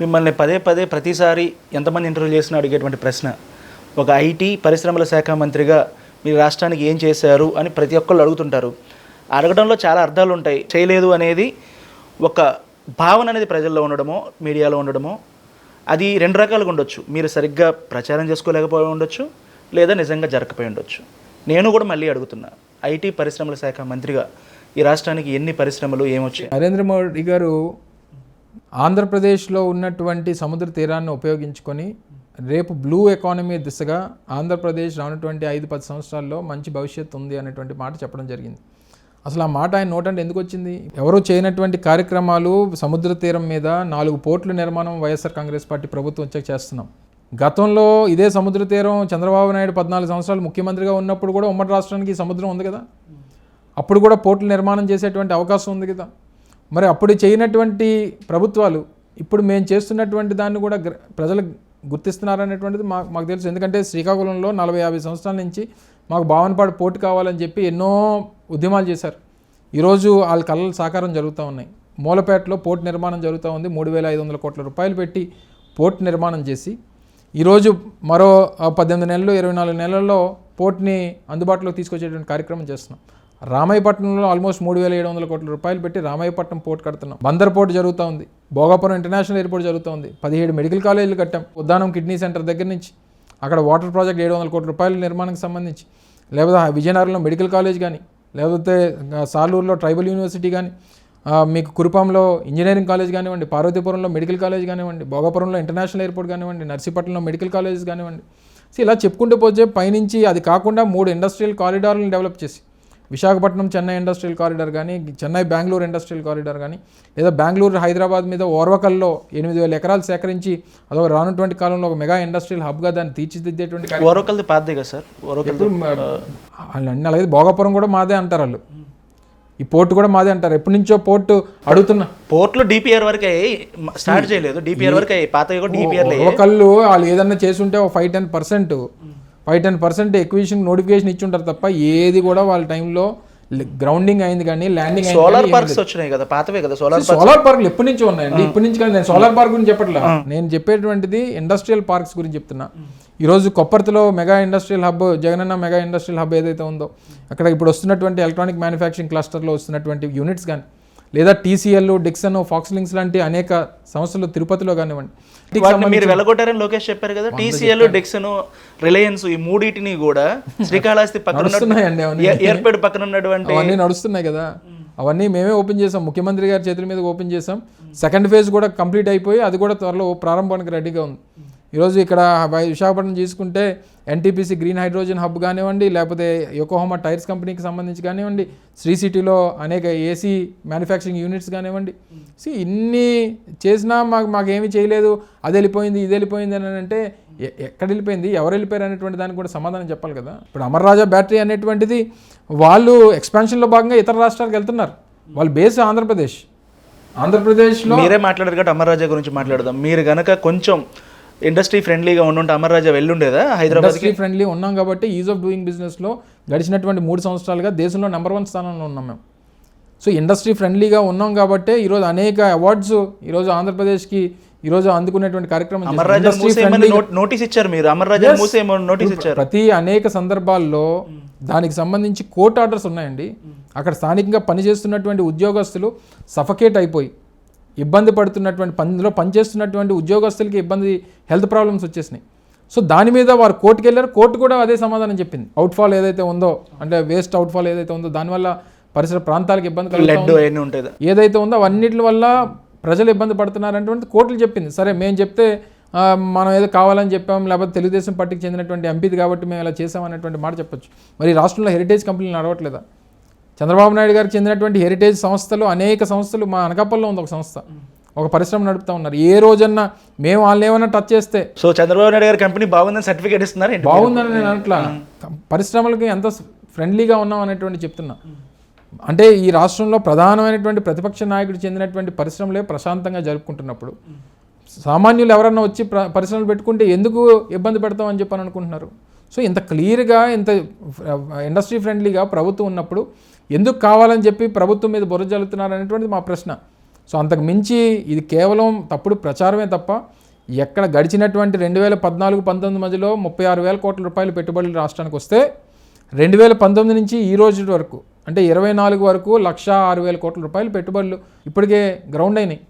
మిమ్మల్ని పదే పదే ప్రతిసారి ఎంతమంది ఇంటర్వ్యూ చేసినా అడిగేటువంటి ప్రశ్న. ఒక ఐటీ పరిశ్రమల శాఖ మంత్రిగా మీ రాష్ట్రానికి ఏం చేశారు అని ప్రతి ఒక్కళ్ళు అడుగుతుంటారు. అడగడంలో చాలా అర్థాలు ఉంటాయి. చేయలేదు అనేది ఒక భావన అనేది ప్రజల్లో ఉండడమో మీడియాలో ఉండడమో అది రెండు రకాలుగా ఉండొచ్చు. మీరు సరిగ్గా ప్రచారం చేసుకోలేకపోయి ఉండొచ్చు లేదా నిజంగా జరగకపోయి ఉండొచ్చు. నేను కూడా మళ్ళీ అడుగుతున్నా ఐటీ పరిశ్రమల శాఖ మంత్రిగా ఈ రాష్ట్రానికి ఎన్ని పరిశ్రమలు ఏమొచ్చాయి? నరేంద్ర మోడీ గారు ఆంధ్రప్రదేశ్లో ఉన్నటువంటి సముద్ర తీరాన్ని ఉపయోగించుకొని రేపు బ్లూ ఎకానమీ దిశగా ఆంధ్రప్రదేశ్ రానటువంటి ఐదు పది సంవత్సరాల్లో మంచి భవిష్యత్తు ఉంది అనేటువంటి మాట చెప్పడం జరిగింది. అసలు ఆ మాట ఆయన నోటంటే ఎందుకు వచ్చింది? ఎవరు చేయనటువంటి కార్యక్రమాలు సముద్ర తీరం మీద నాలుగు పోర్టుల నిర్మాణం వైఎస్ఆర్ కాంగ్రెస్ పార్టీ ప్రభుత్వం వచ్చాక చేస్తున్నాం. గతంలో ఇదే సముద్ర తీరం చంద్రబాబు నాయుడు పద్నాలుగు సంవత్సరాలు ముఖ్యమంత్రిగా ఉన్నప్పుడు కూడా ఉమ్మడి రాష్ట్రానికి సముద్రం ఉంది కదా? అప్పుడు కూడా పోర్టుల నిర్మాణం చేసేటువంటి అవకాశం ఉంది కదా? మరి అప్పుడు చేయనటువంటి ప్రభుత్వాలు ఇప్పుడు మేము చేస్తున్నటువంటి దాన్ని కూడా ప్రజలు గుర్తిస్తున్నారనేటువంటిది మాకు మాకు తెలుసు. ఎందుకంటే శ్రీకాకుళంలో నలభై యాభై సంవత్సరాల నుంచి మాకు భావనపాడు పోటీ కావాలని చెప్పి ఎన్నో ఉద్యమాలు చేశారు. ఈరోజు వాళ్ళ కళలు సాకారం జరుగుతూ ఉన్నాయి. మూలపేటలో పోర్టు నిర్మాణం జరుగుతూ ఉంది. మూడు వేల ఐదు వందల కోట్ల రూపాయలు పెట్టి పోర్టు నిర్మాణం చేసి ఈరోజు మరో పద్దెనిమిది నెలలు ఇరవై నాలుగు నెలల్లో పోర్ట్ని అందుబాటులోకి తీసుకొచ్చేటువంటి కార్యక్రమం చేస్తున్నాం. రామాయపట్నంలో ఆల్మోస్ట్ మూడు వేల ఏడు వందల కోట్ల రూపాయలు పెట్టి రామాయపట్నం పోర్ట్ కడుతున్నాం. బందర్ పోర్ట్ జరుగుతూ ఉంది. భోగాపురం ఇంటర్నేషనల్ ఎయిర్పోర్ట్ జరుగుతూ ఉంది. పదిహేడు మెడికల్ కాలేజీలు కట్టాం. ఉద్దానం కిడ్నీ సెంటర్ దగ్గర నుంచి. అక్కడ వాటర్ ప్రాజెక్ట్ ఏడు వందల కోట్ల రూపాయల నిర్మాణానికి సంబంధించి. లేకపోతే విజయనగరంలో మెడికల్ కాలేజ్ కానీ లేకపోతే సాలూరులో ట్రైబల్ యూనివర్సిటీ కానీ మీకు కురుపాంలో ఇంజనీరింగ్ కాలేజ్ కానివ్వండి పార్వతీపురంలో మెడికల్ కాలేజ్ కానివ్వండి భోగాపురంలో ఇంటర్నేషనల్ ఎయిర్పోర్ట్ కానివ్వండి నర్సీపట్నంలో మెడికల్ కాలేజెస్ కానివ్వండి. సో ఇలా చెప్పుకుంటూ పోతే పైనుంచి అది కాకుండా మూడు ఇండస్ట్రియల్ కారిడార్లను డెవలప్ చేసి విశాఖపట్నం చెన్నై ఇండస్ట్రియల్ కారిడార్ కానీ చెన్నై బెంగళూరు ఇండస్ట్రియల్ కారిడార్ కానీ లేదా బెంగళూరు హైదరాబాద్ మీద ఓర్వకల్లో ఎనిమిది వేల ఎకరాలు సేకరించి అదొక రానున్నటువంటి కాలంలో ఒక మెగా ఇండస్ట్రియల్ హబ్గా దాన్ని తీర్చిదిద్దేటువంటి ఓరకల్ది పాతదే కదా సార్? వాళ్ళు అన్ని అలాగే భోగాపురం కూడా మాదే అంటారు వాళ్ళు. ఈ పోర్టు కూడా మాదే అంటారు. ఎప్పటి నుంచో పోర్టు అడుగుతున్నా పోర్ట్లో డిపిఆర్ వరకు స్టార్ట్ చేయలేదు. డిపిఆర్ వరకు పాతవి కూడా డిపిఆర్ ఒకళ్ళు వాళ్ళు ఏదన్నా చేసుంటే ఒక five ten percent five ten percent acquisition notification ఇచ్చి ఉంటారు తప్ప ఏది కూడా వాళ్ళ టైంలో గ్రౌండింగ్ అయింది కానీ ల్యాండింగ్ సోలార్ పార్క్స్ వచ్చినాయి కదా పాతవే కదా సోలార్ సోలార్ పార్క్లు ఎప్పటి నుంచి ఉన్నాయండి. ఇప్పటి నుంచి కానీ నేను సోలార్ పార్క్ గురించి చెప్పట్లా. నేను చెప్పేటువంటిది ఇండస్ట్రియల్ పార్క్స్ గురించి చెప్తున్నా. ఈరోజు కొప్పర్తిలో mega industrial hub Jagananna mega industrial hub ఏదైతే ఉందో అక్కడ ఇప్పుడు వస్తున్నటువంటి ఎలక్ట్రానిక్ మ్యానుఫ్యాక్చరింగ్ క్లస్టర్లో వస్తున్నటువంటి యూనిట్స్ కానీ లేదా టీసీఎల్ డిక్సన్ ఫాక్స్లింగ్స్ లాంటి అనేక సంస్థలు తిరుపతిలో కానివ్వండి. మీరు వెళ్ళగొట్టారని లోకేష్ చెప్పారు కదా టీసీఎల్ డెక్సన్ రిలయన్స్ ఈ మూడింటిని కూడా శ్రీకాళహస్తి పక్కన ఏర్పేడు పక్కన ఉన్నటువంటి అవన్నీ నడుస్తున్నాయి కదా. అవన్నీ మేమే ఓపెన్ చేసాం. ముఖ్యమంత్రి గారి చేతుల మీద ఓపెన్ చేసాం. సెకండ్ ఫేజ్ కూడా కంప్లీట్ అయిపోయి అది కూడా త్వరలో ప్రారంభానికి రెడీగా ఉంది. ఈరోజు ఇక్కడ వై- విశాఖపట్నం తీసుకుంటే ఎన్టీపీసీ గ్రీన్ హైడ్రోజన్ హబ్ కానివ్వండి లేకపోతే యోకోహోమా టైర్స్ కంపెనీకి సంబంధించి కానివ్వండి శ్రీ సిటీలో అనేక ఏసీ మ్యానుఫ్యాక్చరింగ్ యూనిట్స్ కానివ్వండి. సి ఇన్ని చేసినా మాకు మాకేమీ చేయలేదు అది వెళ్ళిపోయింది ఇది వెళ్ళిపోయింది అని అంటే ఎ- ఎక్కడ వెళ్ళిపోయింది ఎవరు వెళ్ళిపోయారు అనేటువంటి దానికి కూడా సమాధానం చెప్పాలి కదా. ఇప్పుడు అమర్ రాజా బ్యాటరీ అనేటువంటిది వాళ్ళు ఎక్స్పాన్షన్లో భాగంగా ఇతర రాష్ట్రాలకు వెళ్తున్నారు. వాళ్ళు బేస్ ఆంధ్రప్రదేశ్. ఆంధ్రప్రదేశ్లో మీరే మాట్లాడారు కాబట్టి అమర్రాజా గురించి మాట్లాడదాం. మీరు కనుక కొంచెం ఇండస్ట్రీ ఫ్రెండ్లీగా ఉండుంటే అమర్ రాజా వెళ్ళుండేదా హైదరాబాద్ ఇండస్ట్రీ ఫ్రెండ్లీ ఉన్నాం కాబట్టి ఈజ్ ఆఫ్ డూయింగ్ బిజినెస్లో గడిచినటువంటి మూడు సంవత్సరాలుగా దేశంలో నెంబర్ వన్ స్థానంలో ఉన్నాం మేము. సో ఇండస్ట్రీ ఫ్రెండ్లీగా ఉన్నాం కాబట్టి ఈరోజు అనేక అవార్డ్స్ ఈరోజు ఆంధ్రప్రదేశ్కి ఈరోజు అందుకునేటువంటి కార్యక్రమం నోటీస్ ఇచ్చారు మీరు. నోటీస్ ఇచ్చారు. ప్రతి అనేక సందర్భాల్లో దానికి సంబంధించి కోర్ట్ ఆర్డర్స్ ఉన్నాయండి. అక్కడ స్థానికంగా పనిచేస్తున్నటువంటి ఉద్యోగస్తులు సఫకేట్ అయిపోయి. ఇబ్బంది పడుతున్నటువంటి పనిలో పనిచేస్తున్నటువంటి ఉద్యోగస్తులకి ఇబ్బంది హెల్త్ ప్రాబ్లమ్స్ వచ్చేసినాయి. సో దాని మీద వారు కోర్టుకి వెళ్ళారు. కోర్టు కూడా అదే సమాధానం చెప్పింది. అవుట్ఫాల్ ఏదైతే ఉందో అంటే వేస్ట్ అవుట్ఫాల్ ఏదైతే ఉందో దానివల్ల పరిసర ప్రాంతాలకు ఇబ్బంది కలుగుతా లెడ్ అవన్నీ ఉంటాయి ఏదైతే ఉందో అవన్నిటి వల్ల ప్రజలు ఇబ్బంది పడుతున్నారనేటువంటి కోర్టులు చెప్పింది. సరే మేము చెప్తే మనం ఏదో కావాలని చెప్పాం లేకపోతే తెలుగుదేశం పార్టీకి చెందినటువంటి ఎంపీది కాబట్టి మేము ఇలా చేసాం అనేటువంటి మాట చెప్పొచ్చు. మరి ఈ రాష్ట్రంలో హెరిటేజ్ కంపెనీలు నడవట్లేదా? చంద్రబాబు నాయుడు గారికి చెందినటువంటి హెరిటేజ్ సంస్థలు అనేక సంస్థలు మా అనకాపల్లో ఉంది ఒక సంస్థ. ఒక పరిశ్రమ నడుపుతా ఉన్నారు. ఏ రోజన్నా మేము వాళ్ళని ఏమైనా టచ్ చేస్తే సో చంద్రబాబు నాయుడు గారి కంపెనీ బాగుందని సర్టిఫికేట్ ఇస్తున్నారు? బాగుందని నేను అనట్లా. పరిశ్రమలకి ఎంత ఫ్రెండ్లీగా ఉన్నాం అనేటువంటి చెప్తున్నా. అంటే ఈ రాష్ట్రంలో ప్రధానమైనటువంటి ప్రతిపక్ష నాయకుడు చెందినటువంటి పరిశ్రమలే ప్రశాంతంగా జరుపుకుంటున్నప్పుడు. సామాన్యులు ఎవరన్నా వచ్చి ప్ర- పరిశ్రమలు పెట్టుకుంటే ఎందుకు ఇబ్బంది పెడతాం అని చెప్పని అనుకుంటున్నారు. సో ఇంత క్లియర్గా ఇంత ఇండస్ట్రీ ఫ్రెండ్లీగా ప్రభుత్వం ఉన్నప్పుడు ఎందుకు కావాలని చెప్పి ప్రభుత్వం మీద బుర్ర జల్లుతున్నారు అనేటువంటిది మా ప్రశ్న. సో అంతకు మించి ఇది కేవలం తప్పుడు ప్రచారమే తప్ప ఎక్కడ గడిచినటువంటి రెండు వేల పద్నాలుగు పంతొమ్మిది మధ్యలో ముప్పై ఆరు వేల కోట్ల రూపాయలు పెట్టుబడులు రాష్ట్రానికి వస్తే రెండు వేల పంతొమ్మిది నుంచి ఈ రోజు వరకు అంటే ఇరవై నాలుగు వరకు లక్ష ఆరు వేల కోట్ల రూపాయలు పెట్టుబడులు ఇప్పటికే గ్రౌండ్ అయినాయి.